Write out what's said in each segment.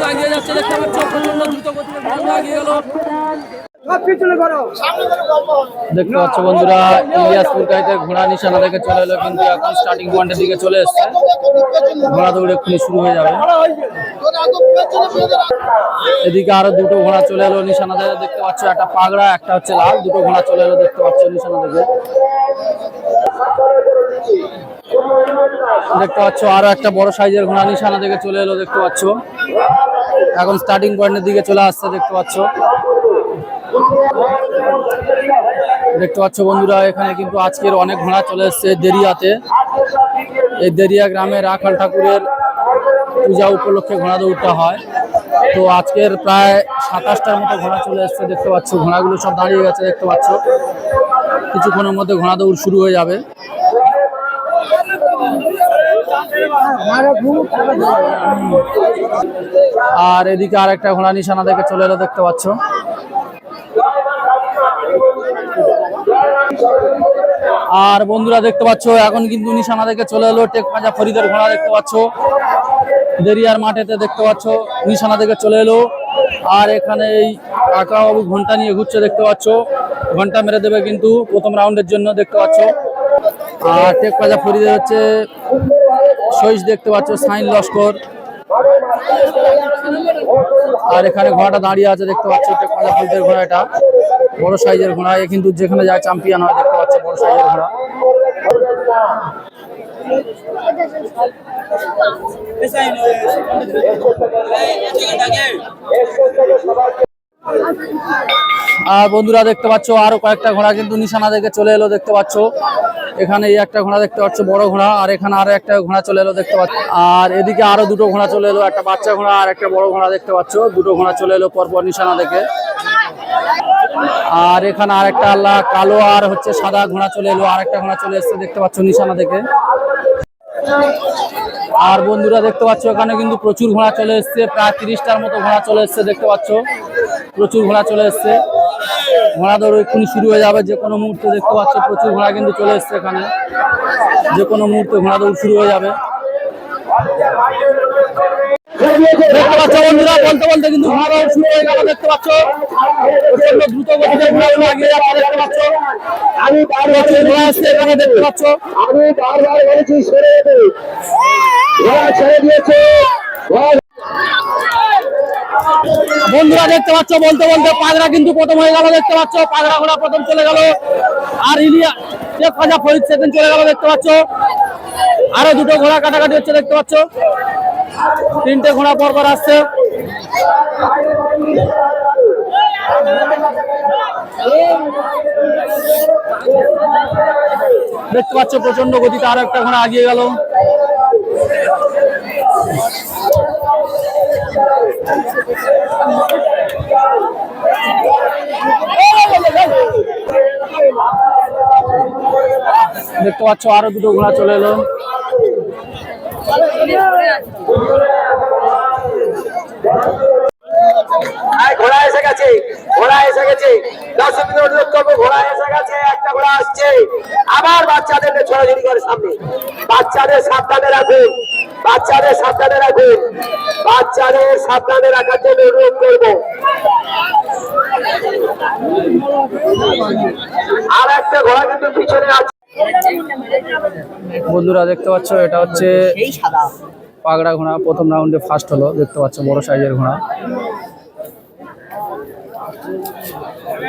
কিন্তু এগিয়ে যাচ্ছে দেখতে পাচ্ছ প্রচণ্ড দ্রুত গতিতে ঘোড়া এগিয়ে গেল। দেখতে পাচ্ছ বন্ধুরা ইলিয়াসপুর গাইতে ঘোড়া নিশানা থেকে চলে এলো কিন্তু এখন স্টার্টিং পয়েন্টের দিকে চলে এসছে। ঘোড়া দৌড় এক্ষুনি শুরু হয়ে যাবে। এদিকে আরও দুটো ঘোড়া চলে এলো নিশানা থেকে দেখতে পাচ্ছ একটা পাগড়া, একটা হচ্ছে লাল, দুটো ঘোড়া চলে এলো দেখতে পাচ্ছ নিশানা থেকে দেখতে পাচ্ছ আরও একটা বড় সাইজের ঘোড়া নিশানা থেকে চলে এলো দেখতে পাচ্ছ। এখন স্টার্টিং পয়েন্টের দিকে চলে আসছে দেখতে পাচ্ছ। দেখতে পাচ্ছ বন্ধুরা, এখানে কিন্তু আজকের অনেক ঘোড়া চলে এসছে দেরিয়াতে। এই দেরিয়া গ্রামে রাখাল ঠাকুরের পূজা উপলক্ষে ঘোড়া দৌড়টা হয়। তো আজকের প্রায় সাতাশটার মতো ঘোড়া চলে এসছে, দেখতে পাচ্ছ। ঘোড়াগুলো সব দাঁড়িয়ে গেছে, দেখতে পাচ্ছ। কিছুক্ষণের মধ্যে ঘোড়া দৌড় শুরু হয়ে যাবে। আর এদিকে আরেকটা ঘোড়া নিশানা দেখে চলে এলো, দেখতে পাচ্ছ। আর বন্ধুরা দেখতে পাচ্ছ, এখন কিন্তু নিশানা থেকে চলে এলো, টেক পাজা ফরিদের ঘোড়া দেখতে পাচ্ছ। দেরিয়ার মাঠেতে দেখতে পাচ্ছ, নিশানা থেকে চলে এলো। আর এখানে এই কাকাবাবু ঘণ্টা নিয়ে ঘুরছে দেখতে পাচ্ছ। ঘণ্টা মেরে দেবে কিন্তু প্রথম রাউন্ডের জন্য দেখতে পাচ্ছ। আর টেক পাজা ফরিদের হচ্ছে সইস দেখতে পাচ্ছ, সাইন লস্কর। আর এখানে ঘোড়াটা দাঁড়িয়ে আছে দেখতে পাচ্ছ, টেক পাজা ফরিদের ঘোড়া এটা। বড় সাইজের ঘোড়া কিন্তু যেখানে যায় চ্যাম্পিয়ন হয় আর বন্ধুরা দেখতে পাচ্ছ, আরও কয়েকটা ঘোড়া কিন্তু নিশানা দেখে চলে এলো, দেখতে পাচ্ছ। এখানে এই একটা ঘোড়া দেখতে পাচ্ছ, বড় ঘোড়া, আর এখানে আরও একটা ঘোড়া চলে এলো, দেখতে পাচ্ছ। আর এদিকে আরও দুটো ঘোড়া চলে এলো, একটা বাচ্চা ঘোড়া আর একটা বড় ঘোড়া দেখতে পাচ্ছ। দুটো ঘোড়া চলে এলো, পরপর নিশানা দেখে। আর এখানে আরেকটা আল্লাহ, কালো আর হচ্ছে সাদা ঘোড়া চলে এলো, আরেকটা ঘোড়া চলে এসছে, দেখতে পাচ্ছ নিশানা থেকে। আর বন্ধুরা দেখতে পাচ্ছ, এখানে কিন্তু প্রচুর ঘোড়া চলে এসছে, প্রায় তিরিশটার মতো ঘোড়া চলে এসছে, দেখতে পাচ্ছ। প্রচুর ঘোড়া চলে এসছে। ঘোড়া দৌড় এক্ষুনি শুরু হয়ে যাবে, যে কোনো মুহূর্তে দেখতে পাচ্ছ, প্রচুর ঘোড়া কিন্তু চলে এসছে এখানে। যে কোনো মুহূর্তে ঘোড়া দৌড় শুরু হয়ে যাবে। দেখতে পাচ্ছ বন্ধুরা বলতে বলতে কিন্তু দেখতে পাচ্ছ দ্রুত দেখতে পাচ্ছ আমি বলেছি সরে ছেড়ে দিয়েছে বন্ধুরা দেখতে পাচ্ছ বলতে বলতে পাগড়া কিন্তু প্রথম হয়ে গেল, দেখতে পাচ্ছ, পাগড়া ঘোড়া প্রথম চলে গেল। আর ইলিয়া, শেখ খাজা ফরিদ সেকেন্ড চলে গেল, দেখতে পাচ্ছ। আরও দুটো ঘোড়া কাটাকাটি হচ্ছে, দেখতে পাচ্ছ। তিনটে ঘোড়া পরপর আসছে। দেখতে পাচ্ছ প্রচণ্ড গতিতে আরও একটা ঘোড়া আগিয়ে গেল। দেখতে পাচ্ছ, আরও দুটো ঘোড়া চলে এলো আয়, ঘোড়া এসে গেছে ঘোড়া এসে গেছে। দশ মিনিট অনুরোধ করব ঘোড়া এসে গেছে একটা ঘোড়া আসছে। আবার বাচ্চাদের ছোড়াছুড়ি করে সামনে। বাচ্চাদের সাবধানে রাখুন বাচ্চাদের সাবধানে রাখুন বাচ্চাদের সাবধানে রাখার জন্য অনুরোধ করব। আর একটা ঘোড়া কিন্তু পিছনে আছে। বন্ধুরা দেখতে পাচ্ছ এটা হচ্ছে পাগড়া ঘোড়া। প্রথম রাউন্ডে ফার্স্ট হলো দেখতে পাচ্ছ বড় সাইজের ঘোড়া ফার্স্ট সেকেন্ড থার্ড ফোর্থ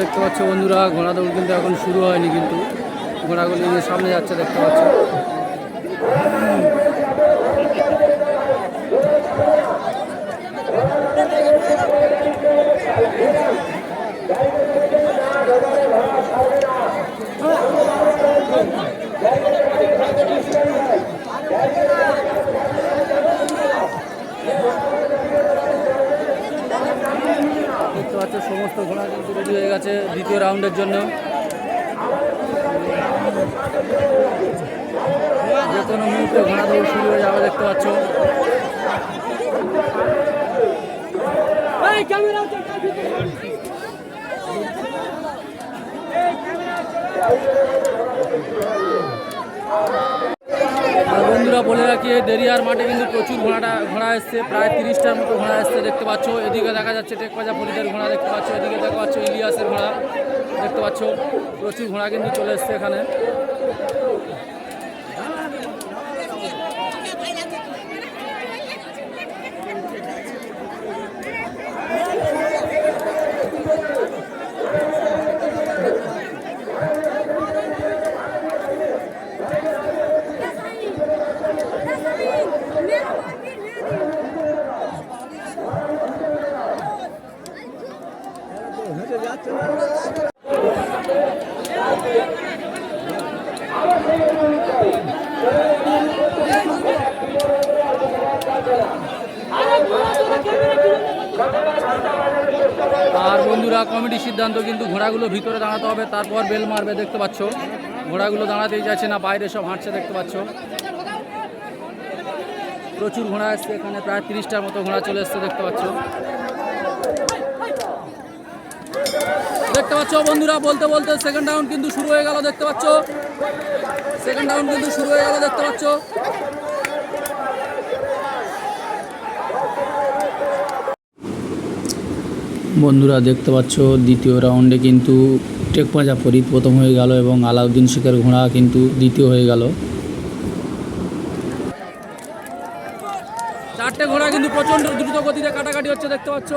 দেখতে পাচ্ছ বন্ধুরা ঘোড়া দৌড় কিন্তু এখন শুরু হয়নি কিন্তু। ঘোড়াগুলি সামনে যাচ্ছে, দেখতে পাচ্ছ। সমস্ত ঘোড়া কিন্তু রেডি হয়ে গেছে দ্বিতীয় রাউন্ডের জন্য। যে কোনো মুহূর্তে ঘোড়া দৌড় শুরু হয়ে যাবে, দেখতে পাচ্ছ আর বন্ধুরা বলে রাখি এই দেরিয়ার মাঠে কিন্তু প্রচুর ঘোড়াটা, ঘোড়া এসছে, প্রায় তিরিশটার মতো ঘোড়া এসছে, দেখতে পাচ্ছ। এদিকে দেখা যাচ্ছে টেকপাজা ফরিদের ঘোড়া দেখতে পাচ্ছ, এদিকে দেখা পাচ্ছ ইলিয়াসের ঘোড়া দেখতে পাচ্ছ। প্রচুর ঘোড়া কিন্তু চলে এসছে এখানে। আর বন্ধুরা কমিটির সিদ্ধান্ত কিন্তু ঘোড়াগুলো ভিতরে দাঁড়াতে হবে, তারপর বেল মারবে, দেখতে পাচ্ছ। ঘোড়াগুলো দাঁড়াতেই যাচ্ছে না, বাইরে সব হাঁটছে, দেখতে পাচ্ছ। প্রচুর ঘোড়া এসছে এখানে, প্রায় তিরিশটার মতো ঘোড়া চলে এসছে, দেখতে পাচ্ছ। দেখতে পাচ্ছ বন্ধুরা, বলতে বলতে সেকেন্ড রাউন্ড কিন্তু শুরু হয়ে গেল, দেখতে পাচ্ছ। সেকেন্ড রাউন্ড কিন্তু শুরু হয়ে গেল দেখতে পাচ্ছ। বন্ধুরা দেখতে পাচ্ছ দ্বিতীয় রাউন্ডে কিন্তু টেকপাজা ফরিদ প্রথম হয়ে গেল এবং আলাউদ্দিন শেখের ঘোড়া কিন্তু দ্বিতীয় হয়ে গেল। চারটে ঘোড়া কিন্তু প্রচণ্ড দ্রুত গতিতে কাটাকাটি হচ্ছে দেখতে পাচ্ছ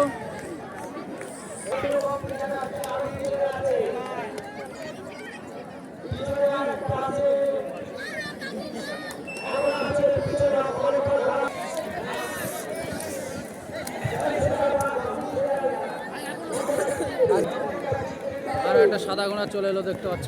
আর একটা চলে এলো, দেখতে পাচ্ছ।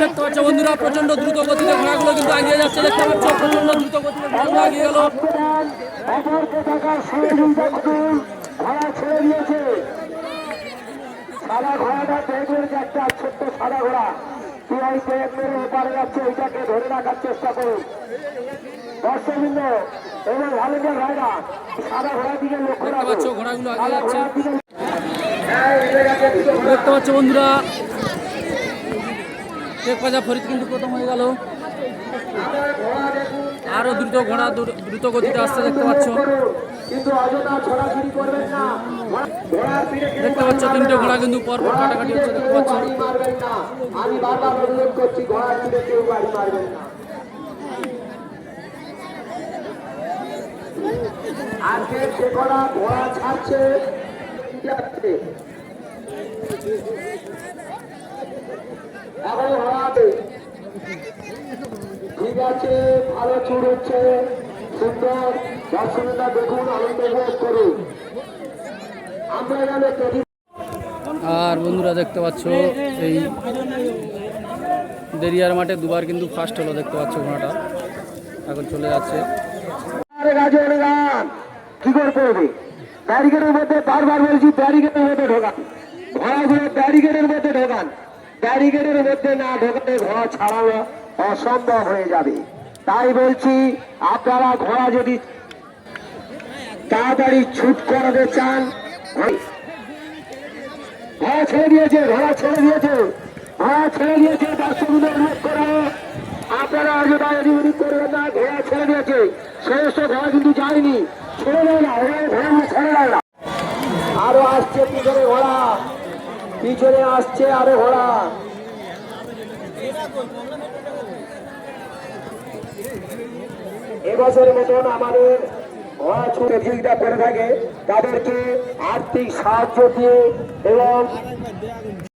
দেখতে বন্ধুরা প্রচণ্ড দ্রুত গতিতে ঘোড়াগুলো কিন্তু এগিয়ে যাচ্ছে, দেখতে পাচ্ছ প্রচণ্ড দ্রুত গতিতে ঘোড়াগুলো এগিয়ে গেল অপরকে থাকার সহযোগিতা করুন ঘোড়া ছেড়ে দিয়েছে সাদা ঘোড়াটা একটা ছোট্ট সাদা ঘোড়া। ওই কয়েক মেরে ওপারে যাচ্ছে ওইটাকে ধরে রাখার চেষ্টা করুন। দর্শকবৃন্দ এবং ভালোদের ভাইরা সাদা ঘোড়ার দিকে লক্ষ্য পাচ্ছ ঘোড়াগুলো সাদা যাচ্ছে। দেখতে পাচ্ছ বন্ধুরা পাজা ফরিদ কিন্তু প্রথম হয়ে গেল। ঘোড়া দেখুন আরও দ্রুত ঘোড়া দ্রুত গতিতে আসতে দেখতে পাচ্ছ। দেখতে পাচ্ছ তিনটে ঘোড়া কিন্তু পরপর কাটাকাটি হচ্ছে দেখতে পাচ্ছ। আমি বারবার অনুরোধ করছি ঘোড়ার কেউ মারবেন না। আজকে সে ঘোড়া ঘোড়া ছাড়ছে? এখন ঠিক আছে। ভালো চুর হচ্ছে সুন্দর দর্শকরা দেখুন আনন্দ উপভোগ করুন। আমরা এখানে আর বন্ধুরা দেখতে পাচ্ছ এই দেরিয়ার মাঠে দুবার কিন্তু ফার্স্ট হলো দেখতে পাচ্ছ ঘোড়াটা। এখন চলে যাচ্ছে। কি করে করবে ব্যারিকেডের মধ্যে বারবার বলছি ব্যারিকেডের মধ্যে ঢোকান। ঘোড়াগুলো ব্যারিকেডের মধ্যে ঢোকান। ব্যারিকেডের মধ্যে না ঢোকালে ঘোড়া ছাড়ানো অসম্ভব হয়ে যাবে। তাই বলছি, আপনারা ঘোড়া যদি তাড়াতাড়ি ছুট করাতে চান, ঘোড়া ছেড়ে দিয়েছে, ঘোড়া ছেড়ে দিয়েছে, ঘোড়া ছেড়ে দিয়েছে, দর্শকদের অনুরোধ করে। আপনারা এদিক করবেন না, ঘোড়া ছেড়ে দিয়েছে। সমস্ত ঘোড়া কিন্তু যায়নি, ছেড়ে দেয় না ঘোড়া ছেড়ে দেয় না। আরও আসছে পিছনে ঘোড়া, পিছনে আসছে আরও ঘোড়া। এবছরের মতন আমাদের প্রতিযোগিতা করে থাকে। তাদেরকে আর্থিক সাহায্য দিয়ে এবং